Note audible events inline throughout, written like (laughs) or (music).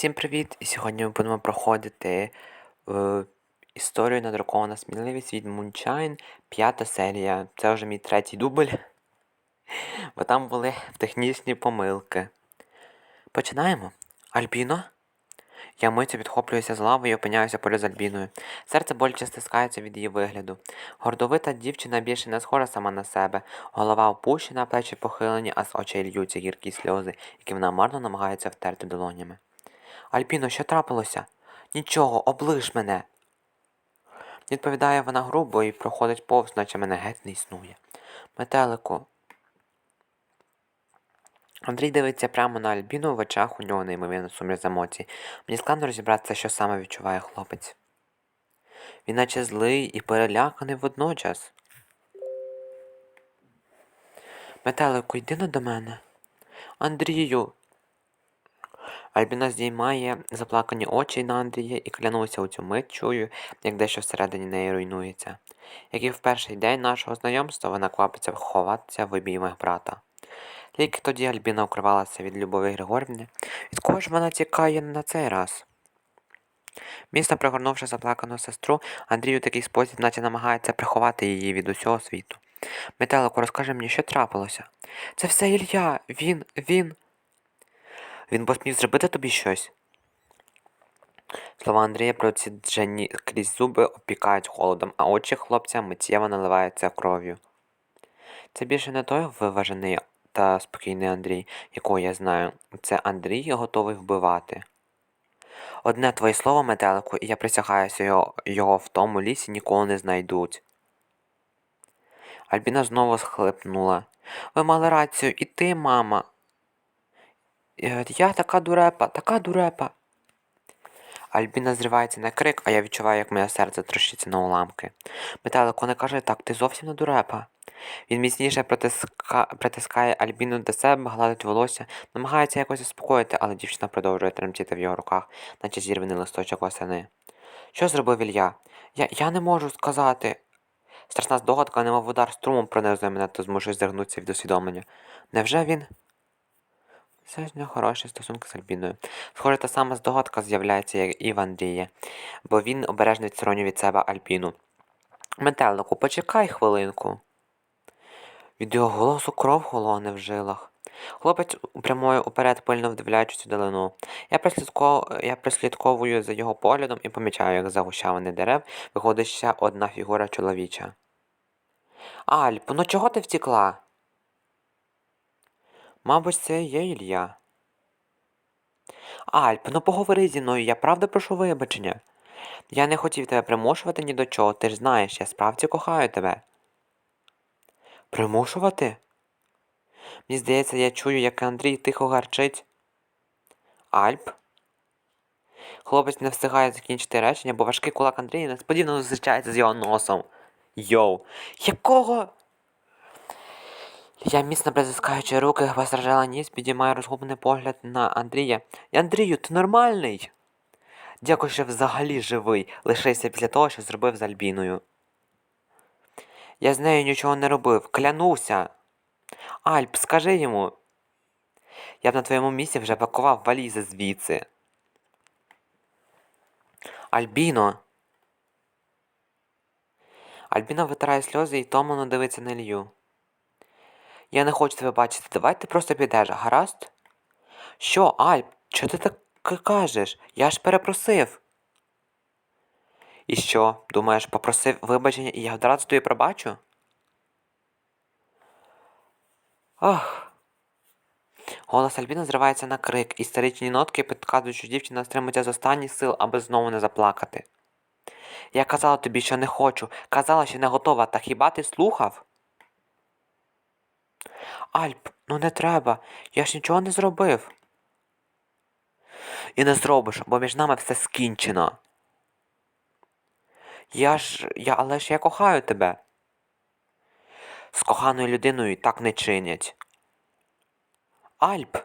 Всім привіт! І сьогодні ми будемо проходити е, історію надрукована сміливість від Moonshine, п'ята серія. Це вже мій третій дубль, (laughs) бо там були технічні помилки. Починаємо. Альбіно? Я миттю відхоплююся з лави і опиняюся поряд з Альбіною. Серце боляче стискається від її вигляду. Гордовита дівчина більше не схожа сама на себе. Голова опущена, плечі похилені, а з очей льються гіркі сльози, які вона марно намагається втерти долонями. Альбіно, що трапилося? Нічого, оближ мене. Відповідає вона грубо і проходить повз, наче мене геть не існує. Метелику. Андрій дивиться прямо на Альбіну, в очах у нього неймовірно сумір емоцій. Мені складно розібратися, що саме відчуває хлопець. Він наче злий і переляканий водночас. Метелику, йди на до мене. Андрію. Альбіна здіймає заплакані очі на Андрія і клянуся у цю мить чую, як дещо всередині неї руйнується. Як і в перший день нашого знайомства вона квапиться ховатися в обіймах брата. Тільки тоді Альбіна укривалася від Любові Григорівни, від кого ж вона тікає на цей раз. Місто, пригорнувши заплакану сестру, Андрій у такий спосіб, наче намагається приховати її від усього світу. Метелику, розкажи мені, що трапилося? Це все Ілля, він, він. Він посмів зробити тобі щось. Слова Андрія проціджені крізь зуби опікають холодом, а очі хлопця миттєво наливаються кров'ю. Це більше не той виважений та спокійний Андрій, якого я знаю. Це Андрій готовий вбивати. Одне твоє слово, метелику, і я присягаюся його, його в тому лісі ніколи не знайдуть. Альбіна знову схлипнула. Ви мали рацію, і ти, мама. Е, Я така дурепа, така дурепа. Альбіна зривається на крик, а я відчуваю, як моє серце трощиться на уламки. Метелику, не кажи так, ти зовсім не дурепа. Він міцніше притиска... притискає Альбіну до себе, гладить волосся, намагається якось заспокоїти, але дівчина продовжує тремтіти в його руках, наче зірваний листочок восени. Що зробив Ілля? Я, я не можу сказати. Страшна здогадка, немов удар струмом пронизує мене, то змушує здригнутися від усвідомлення. Невже він? Це ж не хороші стосунки з Альбіною. Схоже, та сама здогадка з'являється, як і в Андрія, бо він обережно відсторонює від себе Альбіну. Метелику, почекай хвилинку. Від його голосу кров голоне в жилах. Хлопець прямує уперед, пильно вдивляючись у долину. Я, прислідко... Я прислідковую за його поглядом і помічаю, як за гущавини дерев виходить ще одна фігура чоловіча. Альп, ну чого ти втікла? Мабуть, це є Ілля. Альп, ну поговори зі мною, я правда прошу вибачення. Я не хотів тебе примушувати ні до чого, ти ж знаєш, я справді кохаю тебе. Примушувати? Мені здається, я чую, як Андрій тихо гарчить. Альп? Хлопець не встигає закінчити речення, бо важкий кулак Андрія несподівано зустрічається з його носом. Йоу, якого? Я міцно притискаючи руки, постраждала ніс, підіймаю розгублений погляд на Андрія. Андрію, ти нормальний? Дякую, що взагалі живий. Лишився після того, що зробив з Альбіною. Я з нею нічого не робив, клянуся. Альп, скажи йому. Я б на твоєму місці вже пакував валізи звідси. Альбіно. Альбіна витирає сльози і томно дивиться на Ілью. Я не хочу тебе бачити. Давай ти просто підеш, гаразд? Що, Альп, що ти так кажеш? Я ж перепросив. І що, думаєш, попросив вибачення і я одразу тобі пробачу? Ох. Голос Альбіни зривається на крик, і старичні нотки підказують, що дівчина стримується з останніх сил, аби знову не заплакати. Я казала тобі, що не хочу, казала, що не готова, та хіба ти слухав? Альп, ну не треба, я ж нічого не зробив. І не зробиш, бо між нами все скінчено. Я ж. я, але ж я кохаю тебе. З коханою людиною так не чинять. Альп.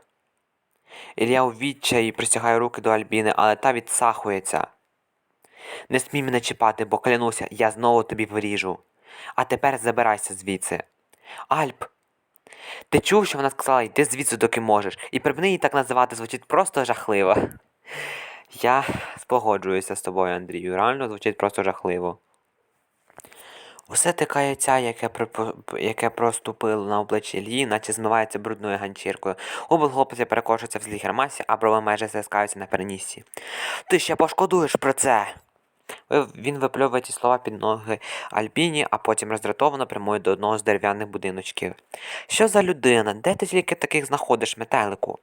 Ілля у відчаї присягає руки до Альбіни, але та відсахується. Не смій мене чіпати, бо клянуся, я знову тобі виріжу. А тепер забирайся звідси. Альп. Ти чув, що вона сказала, йди звідси, доки можеш, і припини її так називати звучить просто жахливо. Я спогоджуюся з тобою, Андрію. Реально звучить просто жахливо. Усе те каяття, яке, яке проступило на обличчі Іллі, наче змивається брудною ганчіркою. Губи хлопця перекошуються в злій гримасі, а брови майже стискаються на перенісці. Ти ще пошкодуєш про це. Ви- Він випльовує ті слова під ноги Альбіні, а потім роздратовано прямує до одного з дерев'яних будиночків. Що за людина? Де ти тільки таких знаходиш, метелику?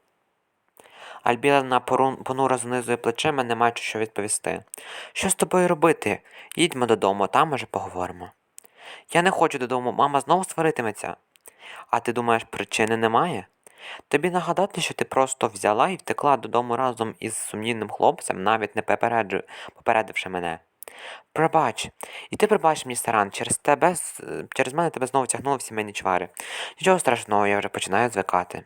Альбіна понуро знизує плечима, не маючи що відповісти. Що з тобою робити? Їдьмо додому, там уже поговоримо. Я не хочу додому, мама знову сваритиметься. А ти думаєш, причини немає? Тобі нагадати, що ти просто взяла і втекла додому разом із сумнівним хлопцем, навіть не попередивши мене. Пробач, і ти пробач мені старан, через тебе через мене тебе знову тягнули в сімейні чвари. Нічого страшного, я вже починаю звикати.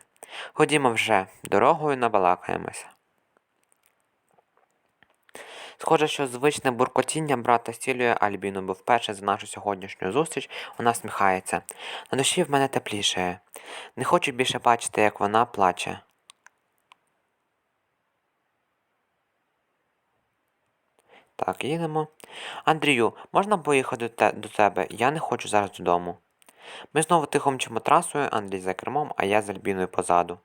Ходімо вже, дорогою набалакаємося. Схоже, що звичне буркотіння брата стілює Альбіну, бо вперше за нашу сьогоднішню зустріч вона сміхається. На душі в мене теплішає. Не хочу більше бачити, як вона плаче. Так, їдемо. Андрію, можна поїхати до, тебе? Я не хочу зараз додому. Ми знову тихо мчимо трасою, Андрій за кермом, а я з Альбіною позаду.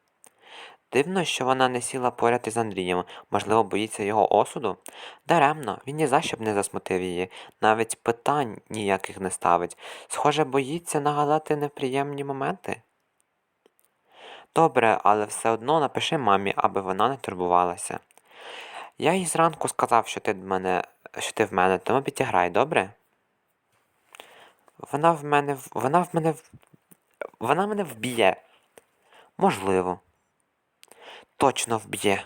Дивно, що вона не сіла поряд із Андрієм, можливо, боїться його осуду? Даремно, він ні за що б не засмутив її, навіть питань ніяких не ставить. Схоже, боїться нагадати неприємні моменти. Добре, але все одно напиши мамі, аби вона не турбувалася. Я їй зранку сказав, що ти мене, що ти в мене, тому підіграй, добре? Вона в мене вона в мене вона мене вб'є. Можливо. Точно вб'є.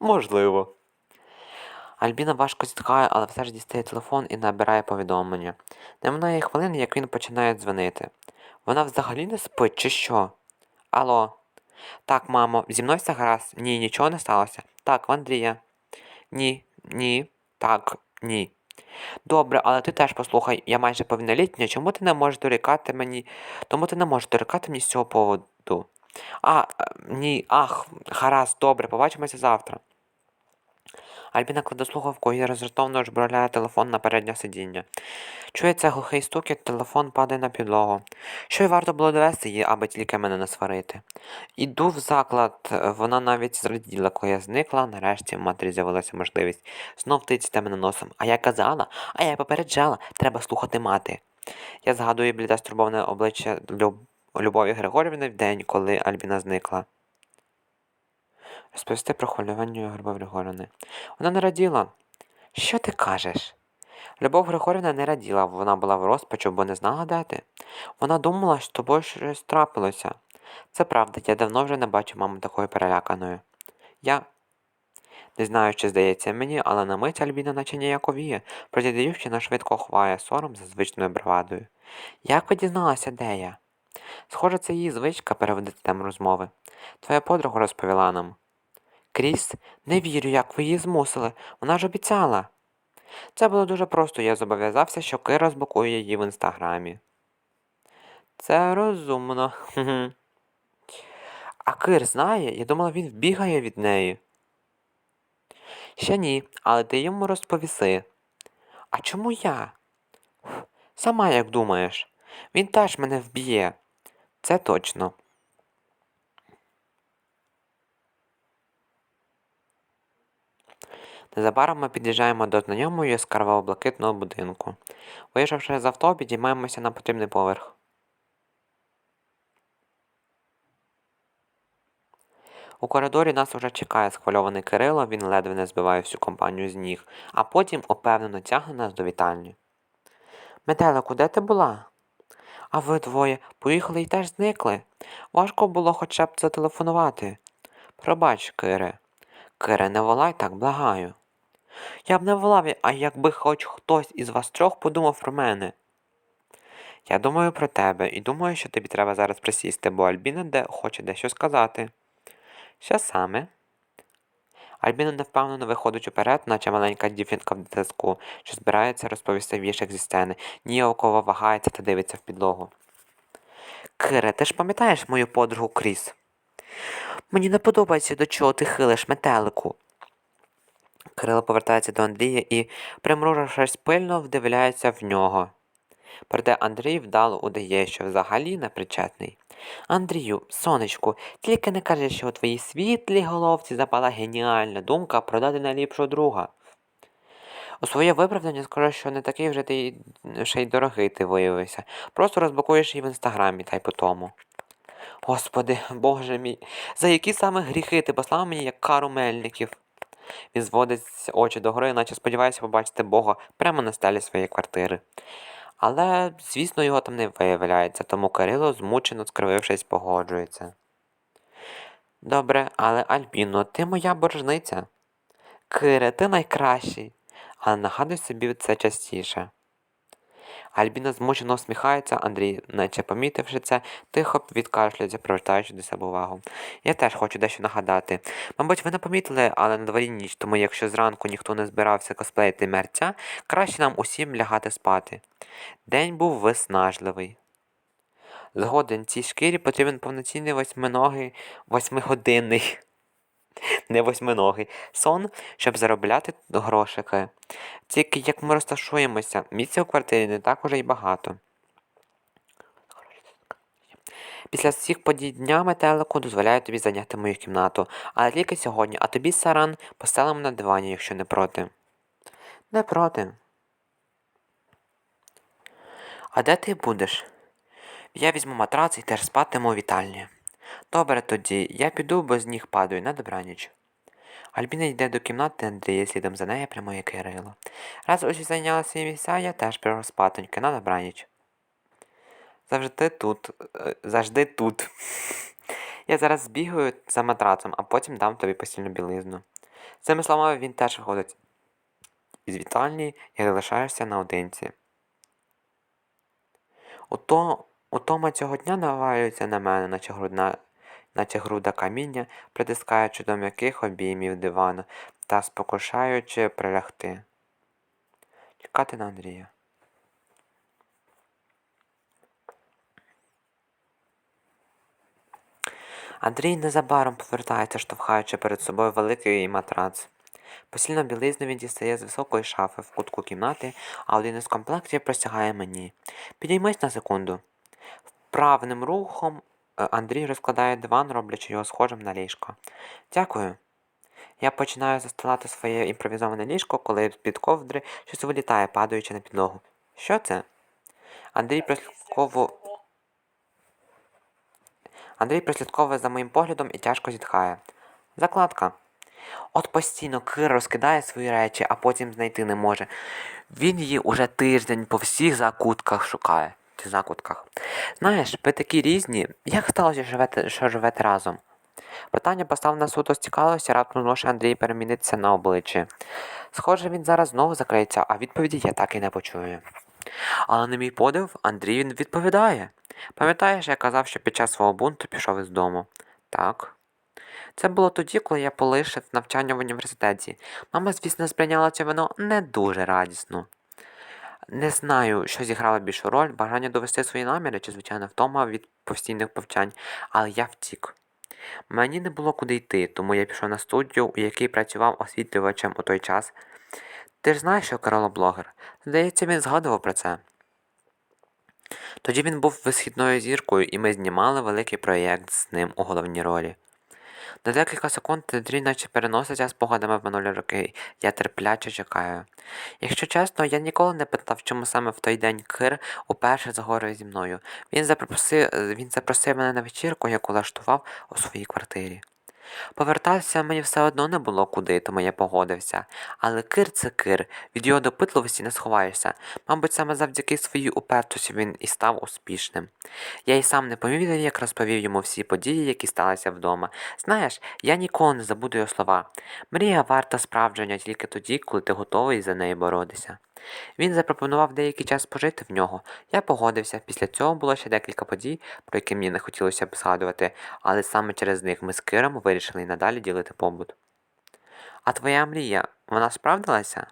Можливо. Альбіна важко зітхає, але все ж дістає телефон і набирає повідомлення. Не минає хвилини, як він починає дзвонити. Вона взагалі не спить, чи що? Алло. Так, мамо, зі мною все гаразд. Ні, нічого не сталося. Так, в Андрія. Ні, ні, так, ні. Добре, але ти теж послухай, я майже повнолітня, чому ти не можеш дорікати мені. Тому ти не можеш дорікати мені з цього поводу. А, е, ні, ах, гаразд, добре, побачимося завтра. Альбіна кладе слухавку і роздратовано жброляє телефон на переднє сидіння. Чується глухий стукіт, телефон падає на підлогу. Що й варто було довести її, аби тільки мене не сварити. Іду в заклад, е, вона навіть зраділа, коли я зникла, нарешті в матері з'явилася можливість. Знов тицяти мене носом. А я казала, а я попереджала, треба слухати мати. Я згадую бліде стурбоване обличчя Люб... Любові Григорівни в день, коли Альбіна зникла. Розповісти про хвилювання Любові Григорівни. Вона не раділа. Що ти кажеш? Любов Григорівна не раділа, вона була в розпачу, бо не знала, де ти. Вона думала, що тобою щось трапилося. Це правда, я давно вже не бачив маму такою переляканою. Я не знаю, чи здається мені, але на мить Альбіна наче ніяковіє, проте дівчина швидко ховає сором за звичною бравадою. Як ви дізналася, де я? Схоже, це її звичка переводити тему розмови. Твоя подруга розповіла нам. Кріс, не вірю, як ви її змусили. Вона ж обіцяла. Це було дуже просто, я зобов'язався, що Кир розблокує її в інстаграмі. Це розумно. (laughs) А Кир знає, я думала, він вбігає від неї. Ще ні, але ти йому розповіси. А чому я? Сама як думаєш, він теж мене вб'є. Це точно. Незабаром ми під'їжджаємо до знайомого яскраво блакитного будинку. Виїжджавши з авто, підіймаємося на потрібний поверх. У коридорі нас уже чекає схвильований Кирило, він ледве не збиває всю компанію з ніг, а потім упевнено тягне нас до вітальні. Метелику, де ти була? А ви двоє поїхали і теж зникли. Важко було хоча б зателефонувати. Пробач, Кире. Кире, не волай так, благаю. Я б не волав, а якби хоч хтось із вас трьох подумав про мене. Я думаю про тебе і думаю, що тобі треба зараз присісти, бо Альбіна де хоче дещо сказати. Що саме? Альбіна невпевнено виходить уперед, наче маленька дівчинка в дитску, що збирається розповісти віршик зі сцени, ніяково вагається та дивиться в підлогу. Кире, ти ж пам'ятаєш мою подругу Кріс? Мені не подобається, до чого ти хилиш метелику. Кирило повертається до Андрія і, примружившись пильно, вдивляється в нього. Проте Андрій вдало удає, що взагалі не причетний. Андрію, сонечку, тільки не кажи, що у твоїй світлій головці запала геніальна думка продати найліпшого друга. У своє виправдання скажу, що не такий вже ти ще й дорогий ти виявився. Просто розблокуєш її в інстаграмі та й по тому. Господи, Боже мій, за які саме гріхи ти послав мені як кару мельників? Він зводить очі догори, наче сподівається побачити Бога прямо на стелі своєї квартири. Але, звісно, його там не виявляється, тому Кирило, змучено скривившись, погоджується. Добре, але Альбіно, ти моя боржниця. Кире, ти найкращий. Але нагадуй собі це частіше. Альбіна змучено усміхається, Андрій, наче помітивши це, тихо відкашлюється, привертаючи до себе увагу. Я теж хочу дещо нагадати. Мабуть, ви не помітили, але на дворі ніч, тому якщо зранку ніхто не збирався косплеїти мерця, краще нам усім лягати спати. День був виснажливий. Згоден цій шкірі потрібен повноцінний восьминогий, восьмигодинний, (laughs) не восьминогий, сон, щоб заробляти грошики. Тільки як ми розташуємося, місця у квартирі не так уже й багато. Після всіх подій дня метелику дозволяю тобі зайняти мою кімнату, але тільки сьогодні, а тобі, Саран, постелимо на дивані, якщо не проти. Не проти. А де ти будеш? Я візьму матрац і теж спатиму у вітальні. Добре тоді, я піду, бо з ніг падаю на добраніч. Альбіна йде до кімнати Андрія, слідом за нею прямує Кирило. Раз усі зайняли свої місця, я теж прямо спатоньки на добраніч. Завжди тут, е, завжди тут. (laughs) Я зараз збігаю за матрацом, а потім дам тобі постільну білизну. Цими словами він теж виходить із вітальні і залишаєшся наодинці. Утома цього дня навалюється на мене, наче грудна, наче груда каміння, притискаючи до м'яких обіймів дивану та спокушаючи прилягти. Чекати на Андрія. Андрій незабаром повертається, штовхаючи перед собою великий матрац. Постільну білизну він дістає з високої шафи в кутку кімнати, а один із комплектів простягає мені. Підіймись на секунду. Вправним рухом Андрій розкладає диван, роблячи його схожим на ліжко. Дякую. Я починаю застилати своє імпровізоване ліжко, коли з-під ковдри щось вилітає, падаючи на підлогу. Що це? Андрій прослідково. Андрій прослідковує за моїм поглядом і тяжко зітхає. Закладка. От постійно Кир розкидає свої речі, а потім знайти не може. Він її уже тиждень по всіх закутках шукає. Чи закутках. Знаєш, ви такі різні. Як сталося, що живете, що живете разом? Питання поставлене суто з цікавості, раптом зможе Андрій перемінитися на обличчі. Схоже, він зараз знову закриється, а відповіді я так і не почую. Але на мій подив, Андрій він відповідає. Пам'ятаєш, я казав, що під час свого бунту пішов із дому? Так. Це було тоді, коли я полишив навчання в університеті. Мама, звісно, сприйняла це вино не дуже радісно. Не знаю, що зіграло більшу роль, бажання довести свої наміри чи, звичайно, втома від постійних повчань, але я втік. Мені не було куди йти, тому я пішов на студію, у якій працював освітлювачем у той час. Ти ж знаєш, що Кирило блогер? Здається, він згадував про це. Тоді він був висхідною зіркою, і ми знімали великий проєкт з ним у головній ролі. На декілька секунд Андрій наче переноситься спогадами в минулі роки. Я терпляче чекаю. Якщо чесно, я ніколи не питав, чому саме в той день Кир уперше заговорив зі мною. Він запросив, він запросив мене на вечірку, яку влаштував у своїй квартирі. Повертатися мені все одно не було куди, тому я погодився. Але кир це кир, від його допитливості не сховаєшся. Мабуть, саме завдяки своїй упертості він і став успішним. Я й сам не помітив, як розповів йому всі події, які сталися вдома. Знаєш, я ніколи не забуду його слова. Мрія варта справдження тільки тоді, коли ти готовий за неї боротися. Він запропонував деякий час пожити в нього. Я погодився. Після цього було ще декілька подій, про які мені не хотілося б згадувати, але саме через них ми з Киром вирішили й надалі ділити побут. А твоя мрія, вона справдилася?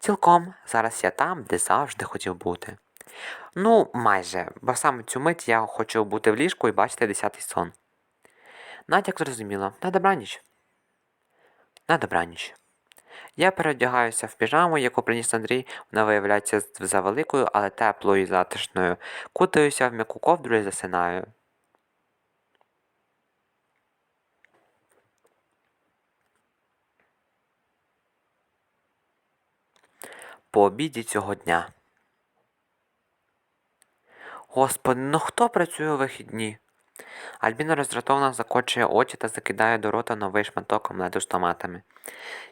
Цілком, зараз я там, де завжди хотів бути. Ну, майже, бо саме цю мить я хочу бути в ліжку і бачити десятий сон. Натяк зрозуміло. На добраніч. На добраніч. Я переодягаюся в піжаму, яку приніс Андрій. Вона виявляється з- завеликою, але теплою і затишною. Кутаюся в м'яку ковдру і засинаю. По обіді цього дня. Господи, ну хто працює у вихідні? Альбіна роздратовано закочує очі та закидає до рота новий шматок омлету з томатами.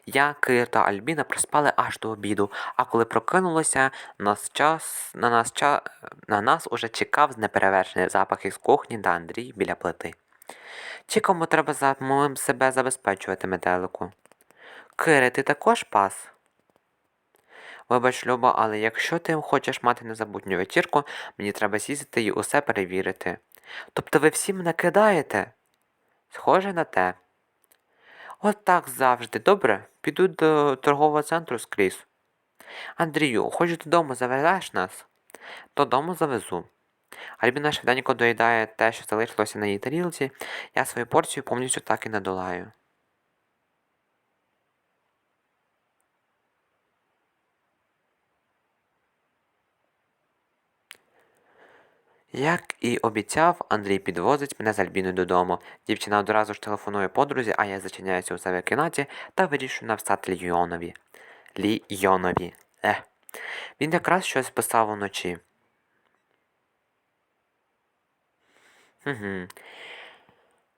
Я, Кир та Альбіна проспали аж до обіду, а коли прокинулося, нас час, на, нас ча, на нас уже чекав неперевершений запах із кухні та Андрій біля плити. Чи кому треба самим себе забезпечувати метелику? Кире, ти також пас? Вибач, Люба, але якщо ти хочеш мати незабутню вечірку, мені треба з'їздити і усе перевірити. Тобто ви всім накидаєте? Схоже на те. От так завжди. Добре, піду до торгового центру скрізь. Андрію, хоч додому завезеш нас? Додому завезу. Альбіна швиденько доїдає те, що залишилося на її тарілці, я свою порцію повністю так і не Як і обіцяв, Андрій підвозить мене з Альбіною додому. Дівчина одразу ж телефонує подрузі, а я зачиняюся у себе в кімнаті та вирішую написати Лійонові. Лійонові. Ех. Він якраз щось писав уночі. Угу.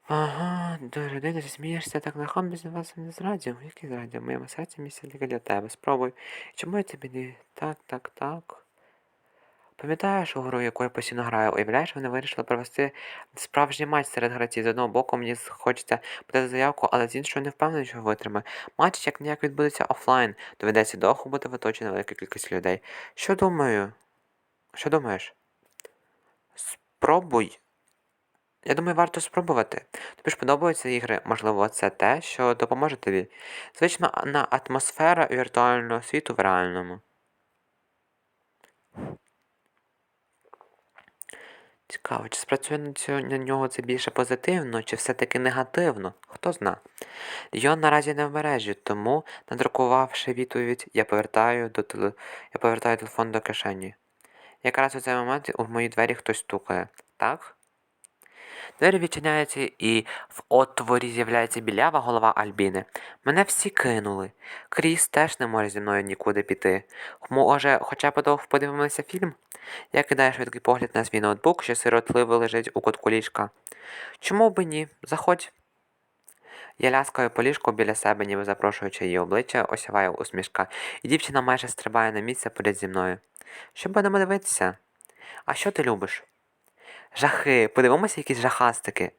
Ага, до людини ти смієшся так легко без вас не зрадів. Який зрадів? Моєму серці місце для тебе. Спробуй. Чому я тобі не так, так, так? Пам'ятаєш у гру, яку я постійно граю, уявляєш, вони вирішили провести справжній матч серед гравців. З одного боку, мені хочеться подати заявку, але з іншого не впевнений, що витримає. Матч як ніяк відбудеться офлайн. Доведеться довго бути в велика кількість людей. Що думаю? Що думаєш? Спробуй. Я думаю, варто спробувати. Тобі ж подобаються ігри, можливо, це те, що допоможе тобі. Звична на атмосфера віртуального світу в реальному. Цікаво, чи спрацює на, нього це більше позитивно, чи все-таки негативно? Хто зна. Йон наразі не в мережі, тому, надрукувавши відповідь, я повертаю, до теле... я повертаю телефон до кишені. Якраз у цей момент у мої двері хтось стукає. Так? Двері відчиняються і в отворі з'являється білява голова Альбіни. Мене всі кинули. Кріс теж не може зі мною нікуди піти. Може, хоча б довго подивимося фільм? Я кидаю швидкий погляд на свій ноутбук, що сиротливо лежить у кутку ліжка. Чому би ні? Заходь. Я ляскаю по ліжку біля себе, ніби запрошуючи її обличчя, осяває усмішка, і дівчина майже стрибає на місце поряд зі мною. Що будемо дивитися? А що ти любиш? Жахи, подивимося якісь жахастики.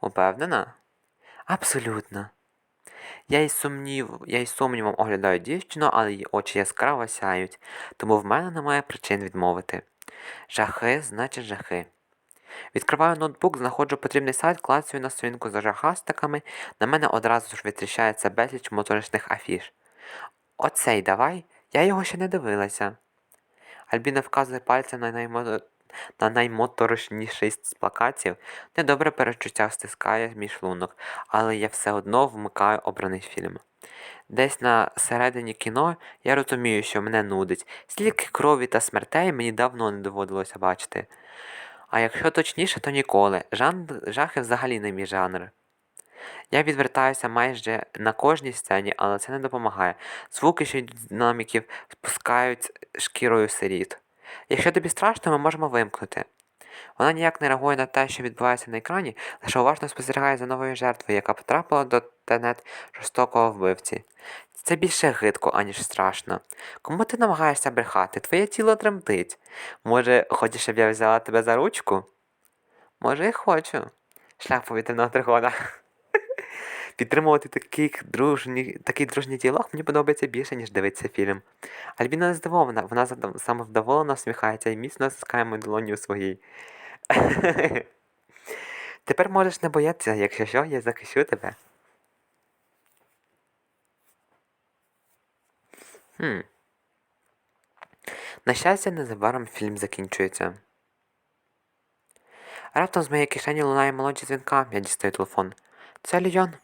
Упевнена? Абсолютно. Я із сумнів, я із сумнівом оглядаю дівчину, але її очі яскраво сяють, тому в мене немає причин відмовити. Жахи, значить жахи. Відкриваю ноутбук, знаходжу потрібний сайт, клацаю на сторінку за жахастиками, на мене одразу ж витріщається безліч моторичних афіш. Оцей давай, я його ще не дивилася. Альбіна вказує пальцем на наймо... на наймоторошніший з плакатів, недобре перечуття стискає мій шлунок, але я все одно вмикаю обраний фільм. Десь на середині кіно я розумію, що мене нудить, стільки крові та смертей мені давно не доводилося бачити. А якщо точніше, то ніколи. Жан... Жахи взагалі не мій жанр. Я відвертаюся майже на кожній сцені, але це не допомагає. Звуки, що йдуть з динаміків, спускають шкірою сиріт. Якщо тобі страшно, ми можемо вимкнути. Вона ніяк не реагує на те, що відбувається на екрані, лише уважно спостерігає за новою жертвою, яка потрапила до тенет жорстокого вбивці. Це більше гидко, аніж страшно. Кому ти намагаєшся брехати? Твоє тіло тремтить. Може, хочеш, щоб я взяла тебе за ручку? Може, і хочу. Шлях повітряного тригона. Підтримувати такий дружні, такий дружній діалог мені подобається більше, ніж дивитися фільм. Альбіна не здивована, вона самовдоволено всміхається і міцно стискає мою долоню у своїй. (laughs) Тепер можеш не боятися, якщо що, я захищу тебе. Хм. На щастя, незабаром фільм закінчується. Раптом з моєї кишені лунає молодші дзвінка, я дістаю телефон. Це Льйон.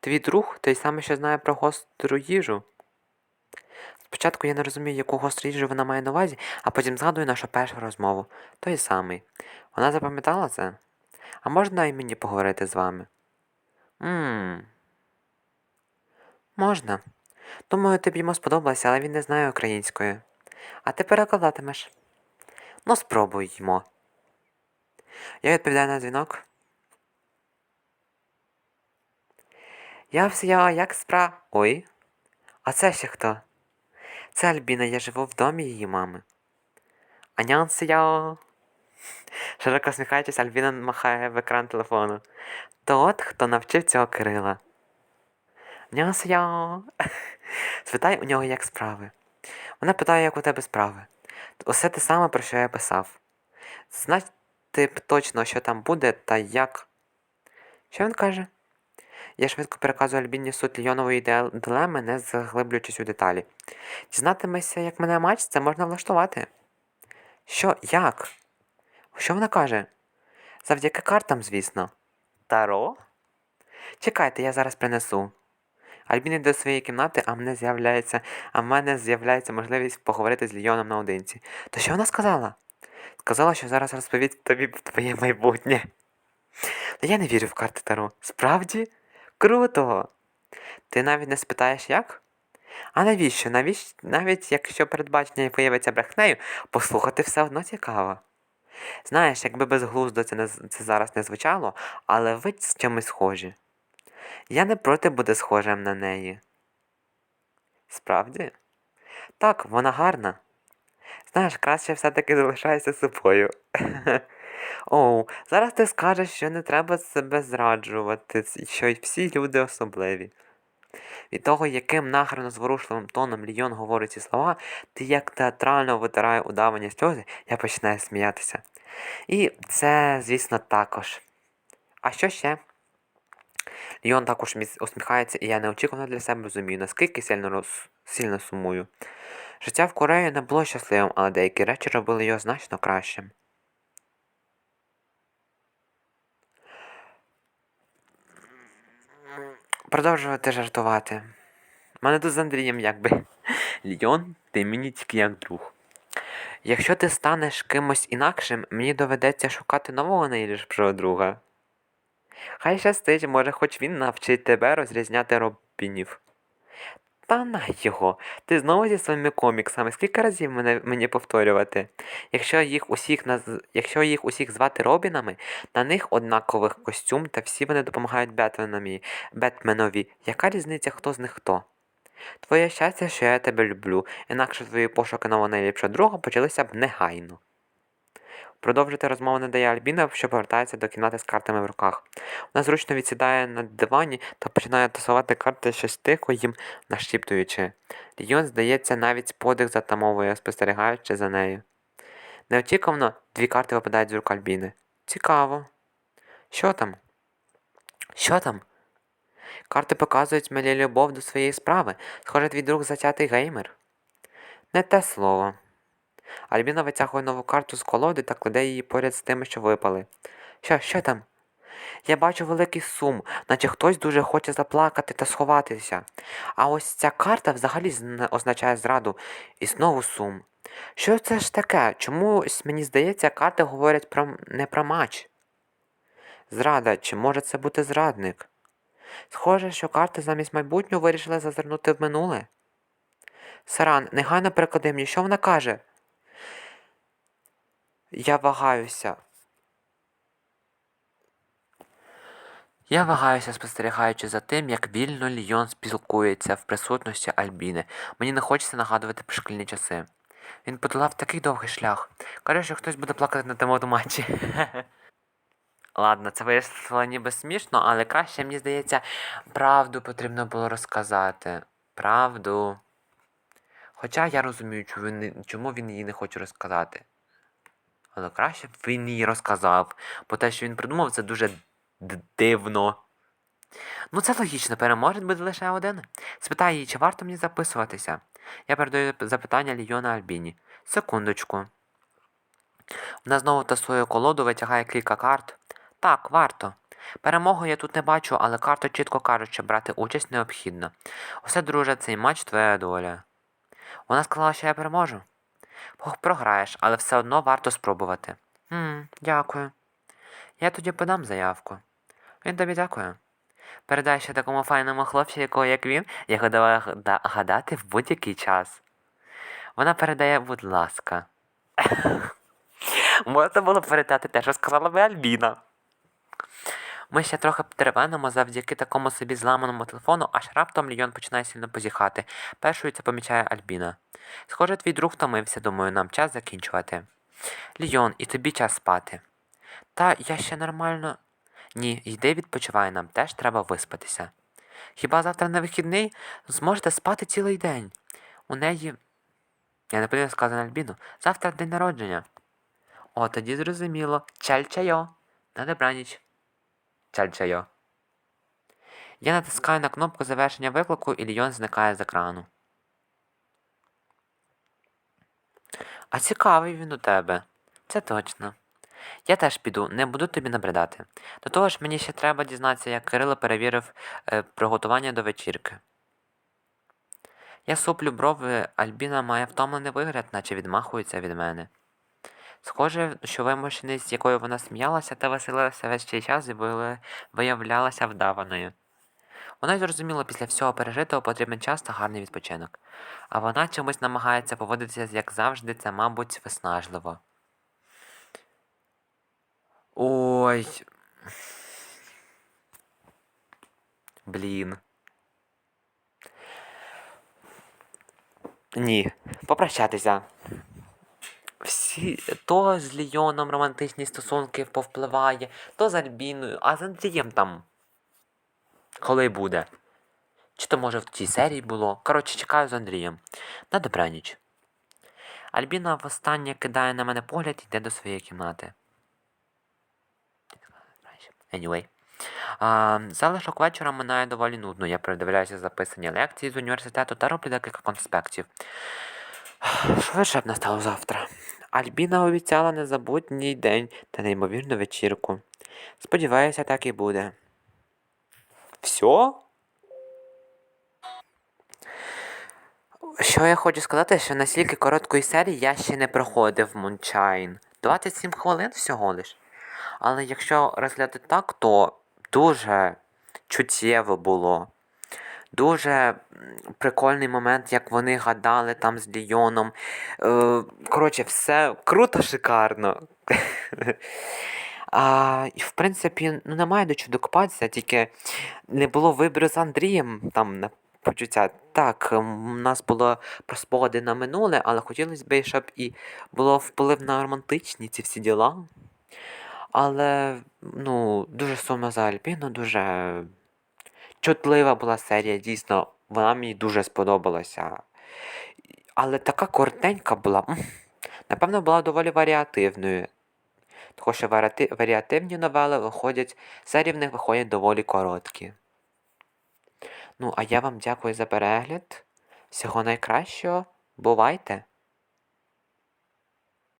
Твій друг той самий, що знає про гостру їжу. Спочатку я не розумію, яку гостру їжу вона має на увазі, а потім згадую нашу першу розмову. Той самий. Вона запам'ятала це? А можна і мені поговорити з вами? Ммм. Можна. Думаю, тобі йому сподобалося, але він не знає української. А ти перекладатимеш. Ну, спробуймо. Я відповідаю на дзвінок. Я все я як спра. Ой. А це ще хто? Це Альбіна, я живу в домі її мами. Анянсея. Широко сміхаючись, Альбіна махає в екран телефону. То от хто навчив цього Кирила. Анянсея. Спитай у нього, як справи. Вона питає, як у тебе справи. Усе те саме, про що я писав. Знати б точно, що там буде та як. Що він каже? Я швидко переказую Альбіні суть Льйонової дилеми, не заглиблюючись у деталі. Дізнатимешся, як мене матч, це можна влаштувати. Що, як? Що вона каже? Завдяки картам, звісно. Таро? Чекайте, я зараз принесу. Альбін йде до своєї кімнати, а мене з'являється, а в мене з'являється можливість поговорити з Ліоном наодинці. То що вона сказала? Сказала, що зараз розповість тобі твоє майбутнє. Та я не вірю в карти Таро. Справді? Круто! Ти навіть не спитаєш як? А навіщо? Навіщо? Навіть якщо передбачення виявиться брехнею, послухати все одно цікаво. Знаєш, якби безглуздо це, не, це зараз не звучало, але ви з чимось схожі. Я не проти бути схожим на неї. Справді? Так, вона гарна. Знаєш, краще все-таки залишайся собою. (laughs) Оу, зараз ти скажеш, що не треба себе зраджувати, що всі люди особливі. Від того, яким нахрено зворушливим тоном Ліон говорить ці слова, ти як театрально витирає удавані сльози, я починаю сміятися. І це, звісно, також. А що ще? Ліон також усміхається, і я неочікувано для себе розумію, наскільки сильно, роз... сильно сумую. Життя в Кореї не було щасливим, але деякі речі робили його значно кращим. Продовжувати жартувати. Мене тут з Андрієм якби. (laughs) Ліон, ти мені тільки як друг. Якщо ти станеш кимось інакшим, мені доведеться шукати нового найліпшого друга. Хай щастить, може, хоч він навчить тебе розрізняти робінів. Та на його, ти знову зі своїми коміксами, скільки разів мене, мені повторювати? Якщо їх усіх наз... Якщо їх усіх звати Робінами, на них однакових костюм та всі вони допомагають Бетменові. Бетменові. Яка різниця, хто з них хто? Твоє щастя, що я тебе люблю, інакше твої пошуки нового найліпшого друга почалися б негайно. Продовжити розмову не дає Альбіна, що повертається до кімнати з картами в руках. Вона зручно відсідає на дивані та починає тасувати карти щось тихо їм нашіптуючи. Ліон, здається, навіть подих затамовує, спостерігаючи за нею. Неочікувано дві карти випадають з рук Альбіни. Цікаво. Що там? Що там? Карти показують мені любов до своєї справи. Схоже, твій друг затятий геймер. Не те слово. Альбіна витягує нову карту з колоди та кладе її поряд з тими, що випали. Що, що там? Я бачу великий сум, наче хтось дуже хоче заплакати та сховатися. А ось ця карта взагалі означає зраду і знову сум. Що це ж таке? Чомусь мені здається, карти говорять про не про матч. Зрада, чи може це бути зрадник? Схоже, що карти замість майбутнього вирішили зазирнути в минуле. Саран, негайно переклади мені, що вона каже? Я вагаюся. Я вагаюся, спостерігаючи за тим, як вільно Ліон спілкується в присутності Альбіни. Мені не хочеться нагадувати про шкільні часи. Він подолав такий довгий шлях. Каже, що хтось буде плакати на тому матчі. (laughs) Ладно, це вийшло ніби смішно, але краще, мені здається, правду потрібно було розказати. Правду. Хоча я розумію, чому він її не хоче розказати. Але краще б він її розказав, бо те, що він придумав, це дуже дивно. Ну, це логічно, переможець буде лише один. Спитай її, чи варто мені записуватися. Я передаю запитання Ліона Альбіні. Секундочку. Вона знову тасує колоду, витягає кілька карт. Так, варто. Перемогу я тут не бачу, але карти чітко кажуть, що брати участь необхідно. Усе, друже, цей матч твоя доля. Вона сказала, що я переможу. Програєш, але все одно варто спробувати. Хм, дякую. Я тоді подам заявку. Він тобі дякує. Передай ще такому файному хлопцю, якого як він, я готова гадати в будь-який час. Вона передає, будь ласка. (laughs) Можна було передати те, що сказала би Альбіна. Ми ще трохи теревенимо завдяки такому собі зламаному телефону, аж раптом Ліон починає сильно позіхати. Першою це помічає Альбіна. Схоже, твій друг втомився, думаю, нам час закінчувати. Ліон, і тобі час спати. Та я ще нормально. Ні, йди відпочивай, нам теж треба виспатися. Хіба завтра на вихідний зможете спати цілий день? У неї. Я не повинен сказати Альбіну. Завтра день народження. О, тоді зрозуміло. Чаль-чайо. На добраніч. Чаль-чайо. Я натискаю на кнопку завершення виклику і Ліон зникає з екрану. А цікавий він у тебе. Це точно. Я теж піду, не буду тобі набридати. До того ж, мені ще треба дізнатися, як Кирило перевірив е, приготування до вечірки. Я суплю брови, Альбіна має втомлений вигляд, наче відмахується від мене. Схоже, що вимушеність, з якою вона сміялася та веселилася весь цей час, були- виявлялася вдаваною. Вона зрозуміла, після всього пережитого потрібен час та гарний відпочинок. А вона чомусь намагається поводитися, як завжди, це, мабуть, виснажливо. Ой. Блін. Ні, попрощатися. Всі то з Ліоном романтичні стосунки повпливає, то з Альбіною, а з Андрієм там. Коли буде? Чи то може в цій серії було? Коротше, чекаю з Андрієм. На добраніч. Альбіна востаннє кидає на мене погляд і йде до своєї кімнати. Anyway. Залишок вечора минає доволі нудно. Я передивляюся записані лекції з університету та роблю декілька конспектів. Швидше б настало завтра. Альбіна обіцяла незабутній день та неймовірну вечірку. Сподіваюся, так і буде. Все? Що я хочу сказати, що на стільки короткої серії я ще не проходив Мунчайн. 27 хвилин всього лиш. Але якщо розглядати так, то дуже чуттєво було. Дуже прикольний момент, як вони гадали там з Ліоном. Е, коротше, все круто, шикарно. (laughs) А, і в принципі, ну немає до чого докопатися, тільки не було вибору з Андрієм там на почуття. Так, у нас було про спогади на минуле, але хотілося б, щоб і було вплив на романтичні ці всі діла. Але, ну, дуже сумно за Альпіну, дуже чутлива була серія, дійсно, вона мені дуже сподобалася. Але така коротенька була. Напевно, була доволі варіативною. Що варіативні новели виходять, серії в них виходять доволі короткі. Ну, а я вам дякую за перегляд. Всього найкращого. Бувайте!